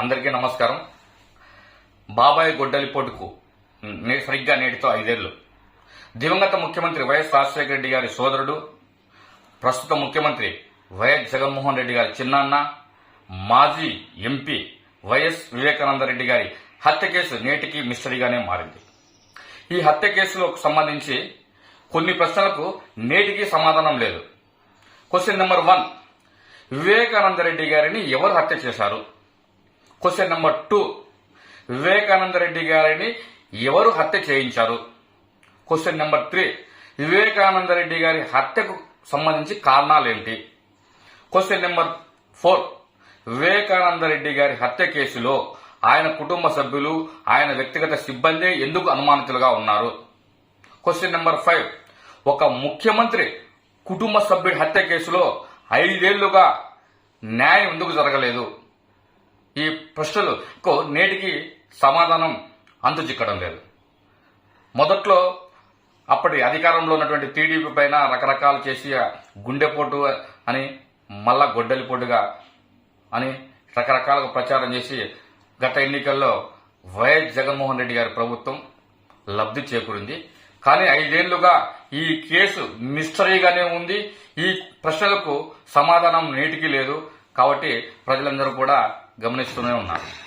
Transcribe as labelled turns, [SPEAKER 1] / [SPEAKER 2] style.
[SPEAKER 1] అందరికీ నమస్కారం. బాబాయ్ గొడ్డలిపోటుకు సరిగ్గా నేటితో ఐదేళ్ళు దివంగత ముఖ్యమంత్రి వైఎస్ రాజశేఖర రెడ్డి గారి సోదరుడు ప్రస్తుత ముఖ్యమంత్రి వైఎస్ జగన్మోహన్ రెడ్డి గారి చిన్నాన్న మాజీ ఎంపీ వైఎస్ వివేకానంద రెడ్డి గారి హత్య కేసు నేటికి మిస్టరీగానే మారింది. ఈ హత్య కేసులో సంబంధించి కొన్ని ప్రశ్నలకు నేటికి సమాధానం లేదు. Question number one. Vivekananda Reddy గారిని ఎవరు హత్య చేశారు? Question number two Vivekananda Reddy గారిని ఎవరు హత్య చేయించారు? Question number three Vivekananda Reddy గారి హత్యకు సంబంధించి కారణాలు ఏంటి? Question number four Vivekananda Reddy గారి హత్య కేసులో ఆయన కుటుంబ సభ్యులు ఆయన వ్యక్తిగత సిబ్బంది ఎందుకు అనుమానితులుగా ఉన్నారు? క్వశ్చన్ నెంబర్ ఫైవ్ ఒక ముఖ్యమంత్రి కుటుంబ సభ్యుడి హత్య కేసులో ఐదేళ్ళుగా న్యాయం ఎందుకు జరగలేదు? ఈ ప్రశ్నలకు నేటికి సమాధానం అందుచిక్కడం లేదు. మొదట్లో అప్పటి అధికారంలో ఉన్నటువంటి టీడీపీ పైన రకరకాలు చేసి గుండెపోటు అని మళ్ళా గొడ్డలిపోటుగా అని రకరకాలుగా ప్రచారం చేసి గత ఎన్నికల్లో వైఎస్ జగన్మోహన్ రెడ్డి గారి ప్రభుత్వం లబ్ధి చేకూరింది. కానీ ఐదేళ్ళుగా ఈ కేసు మిస్టరీగానే ఉంది. ఈ ప్రశ్నలకు సమాధానం నేటికి లేదు. కాబట్టి ప్రజలందరూ కూడా గమనిస్తూనే ఉన్నారు.